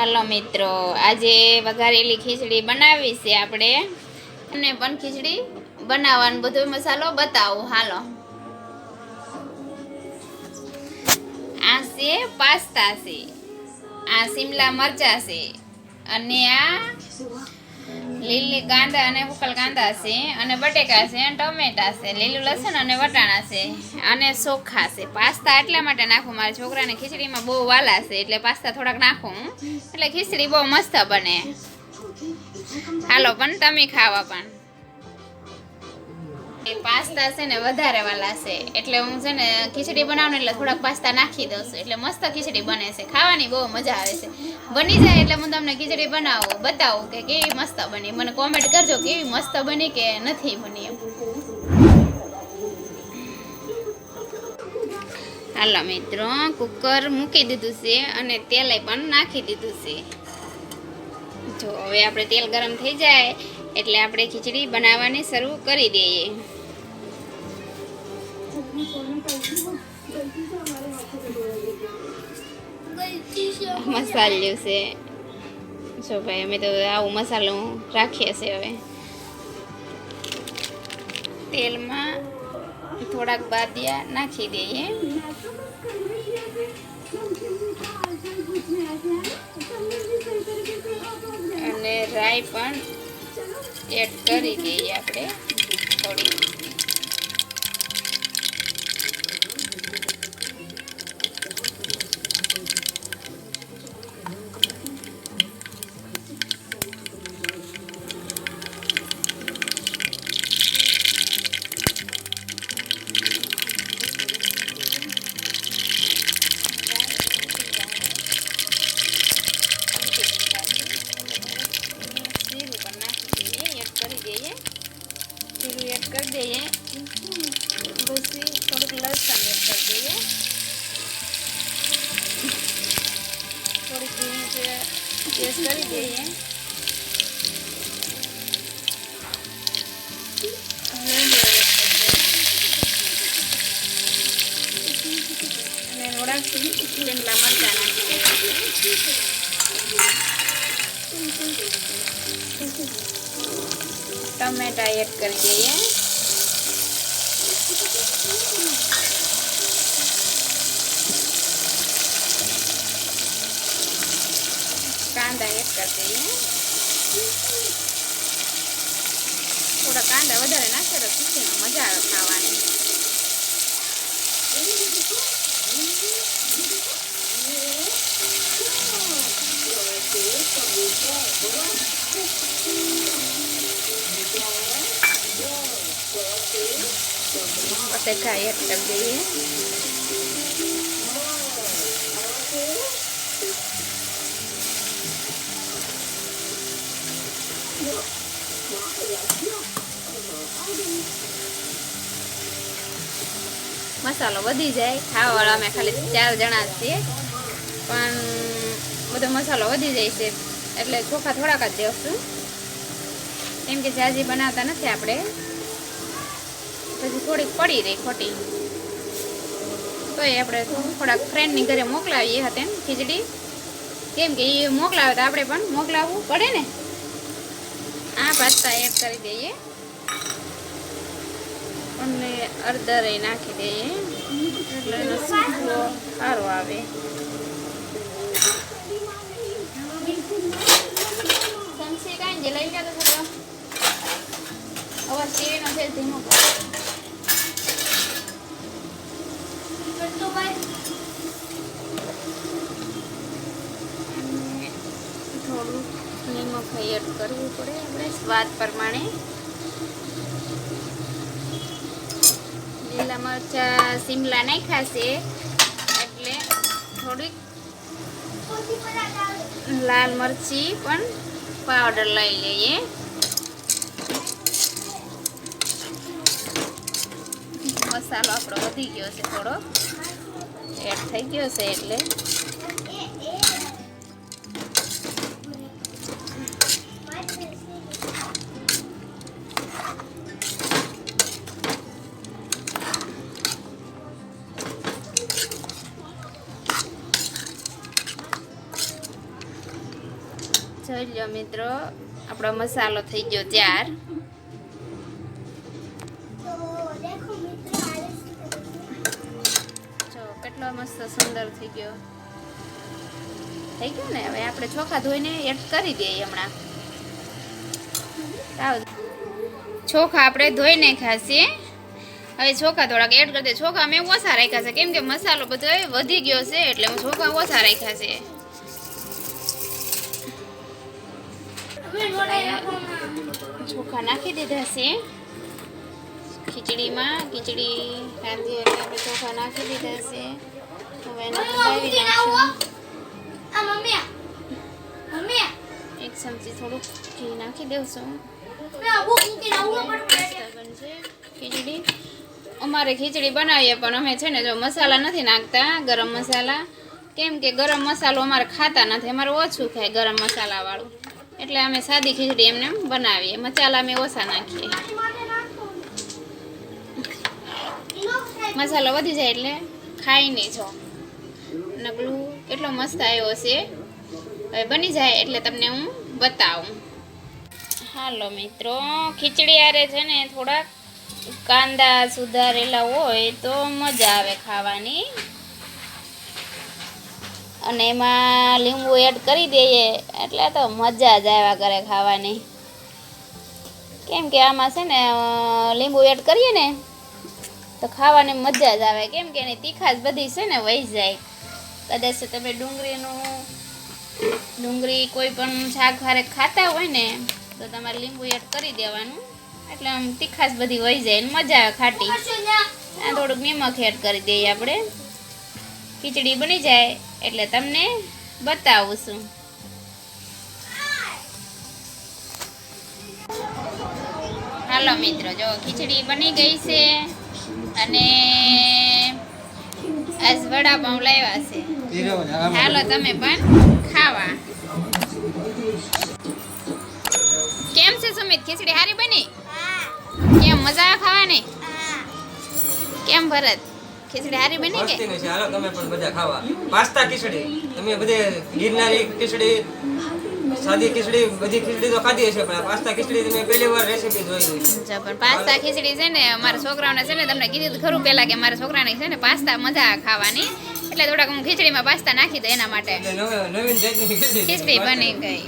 હાલો મિત્રો, આજે વઘારેલી ખીચડી બનાવી છે આપણે. અને પણ ખીચડી બનાવવાનો બધો મસાલો બતાવું, હાલો. આ છે પાસ્તા છે, આ શિમલા મરચા છે, અને આ લીલી કાંદા અને ઉકલ કાંદા છે અને બટેકા છે અને ટમેટા છે લીલું લસણ અને વટાણા છે અને ચોખા છે પાસ્તા એટલા માટે નાખું, મારા છોકરાને ખીચડીમાં બહુ વાલા છે એટલે પાસ્તા થોડાક નાખું એટલે ખીચડી બહુ મસ્ત બને. હાલો, પણ તમે ખાવા પણ. એ પાસ્તા છે ને વધારે વાલા છે. એટલે હું છે ને ખીચડી બનાવું એટલે થોડાક પાસ્તા નાખી દઉં છું. એટલે મસ્ત ખીચડી બને છે. ખાવાની બહુ મજા આવે છે. બની જાય એટલે હું તમને ખીચડી બનાવું, બતાવું કે કેવી મસ્ત બની. મને કોમેન્ટ કરજો કેવી મસ્ત બની કે નથી બની એમ. હાલો મિત્રો કુકર મૂકી દીધું છે અને તેલ પણ નાખી દીધું છે. જો હવે આપણે તેલ ગરમ થઈ જાય એટલે આપણે ખીચડી બનાવવાની શરૂ કરી દઈએ. મસાલ્યું છે જો ભાઈ, અમે તો આવું મસાલો રાખીએ છીએ હવે. તેલમાં થોડાક બાદિયા નાખી દઈએ. અને રાઈ પણ એડ કરી દઈએ આપણે થોડી કરી દઈએ. અને થોડાક લીમડા મરચાં નાખી ટમેટા એડ કરી દઈએ કાંદા એડ કરી દઈએ થોડા કાંદા વધારે નાખે તો ખીચડીમાં મજા આવે ખાવાની બટેકા એડ કરી દઈએ મસાલો વધી જાય. ખાવાવાળા અમે ખાલી ચાર જણા છીએ. પણ બધો મસાલો વધી જાય છે. એટલે ચોખા થોડાક જ દેવશું. કેમ કે જાજી બનાવતા નથી આપણે. પછી થોડીક પડી રહી ખોટી. તોય આપણે થોડાક ફ્રેન્ડની ઘરે મોકલાવીએ હતા ખીચડી. કેમ કે એ મોકલાવે તો આપણે પણ મોકલાવવું પડે ને. આ પાસ્તા એડ કરી દઈએ. અને અડધા રહી નાખી દઈએ. એટલે એનો સારો આવે. લઈ ગયા તો અવાજ ટીવીનો છે ધીમો. અને થોડું નિમક એડ કરવું પડે આપણે? સ્વાદ પ્રમાણે. લીલા મરચા શિમલા નહીં ખાશે એટલે થોડીક લાલ મરચી પણ પાવડર લઈ લઈએ. મસાલો આપણો વધી ગયો છે થોડો. એડ થઈ ગયો છે એટલે જોઈ લો મિત્રો, આપણો મસાલો થઈ ગયો ત્યાર. જો કેટલો મસ્ત સુંદર થઈ ગયો. થઈ ગયો ને? હવે આપણે ચોખા ધોઈને એડ કરી દઈએ હમણાં. ચોખા આપણે ધોઈને નાખ્યા હવે ચોખા થોડાક એડ કરી દે. ચોખા મેં ઓછા રાખ્યા છે. કેમ કે મસાલો બધો વધી ગયો છે, એટલે હું ચોખા ઓછા રાખ્યા છે. ચોખા નાખી દીધા છે. ખીચડીમાં ખીચડી રાંધી એટલે આપણે ચોખા નાખી દીધા છે. હવે એને નાખશું. મમ્મી એક ચમચી થોડુંક ઘી નાખી બનશે ખીચડી. અમારે ખીચડી બનાવીએ પણ અમે છે ને જો મસાલા નથી નાખતા ગરમ મસાલા. કેમ કે ગરમ મસાલો અમારે ખાતા નથી અમારે ઓછું ખાય ગરમ મસાલાવાળું. એટલે અમે સાદી ખીચડી એમને એમ બનાવીએ. મસાલા અમે ઓછા નાખીએ. મસાલો વધી જાય એટલે ખાઈ નહીં છો નગલું કેટલો મસ્ત આવ્યો છે. હવે બની જાય એટલે તમને હું બતાવું. હાલો મિત્રો, ખીચડી આરે છે ને થોડાક કાંદા સુધારેલા હોય તો મજા આવે ખાવાની. અને એમાં લીંબુ એડ કરી દઈએ, એટલે તો મજા જ આવ્યા કરે ખાવાની. કેમ કે આમાં છે ને લીંબુ એડ કરીએ ને, તો ખાવાની મજા જ આવે. કેમ કે એની તીખાશ બધી છે ને વહી જાય. કદાચ તમે ડુંગળીનું, ડુંગળી કોઈ પણ શાક હારે ખાતા હોય ને, તો તમારે લીંબુ એડ કરી દેવાનું. એટલે આમ તીખાશ બધી વહી જાય ને મજા આવે ખાટી. આ થોડુંક નિમક એડ કરી દઈએ આપણે. ખીચડી બની જાય. એટલે તમને બતાવું છું. હાલો મિત્રો જો ખીચડી બની ગઈ છે અને આજ વડાપાઉં લાવ્યા છે. હાલો તમે પણ ખાવા. કેમ છે સુમિત ખીચડી સારી બની? કેમ મજા ખાવાની? કેમ ભરત? ખીચડી હારી બની કે છે. હાલો તમે પણ બધા ખાવા. પાસ્તા ખીચડી. તમે બધે ગિરનારી ખીચડી સાદી ખીચડી બધી ખીચડી તો ખાધી હશે પણ પાસ્તા ખીચડી તમે પહેલી વાર રેસીપી જોઈ હોય જો પણ પાસ્તા ખીચડી છે ને મારા છોકરાઓને છે ને તમને કીધું ખરું પહેલા કે મારા છોકરાને છે ને પાસ્તા મજા ખાવાની. એટલે થોડાક હું ખીચડીમાં પાસ્તા નાખી દઉં એના માટે. નવીન છે. ખીચડી બની ગઈ.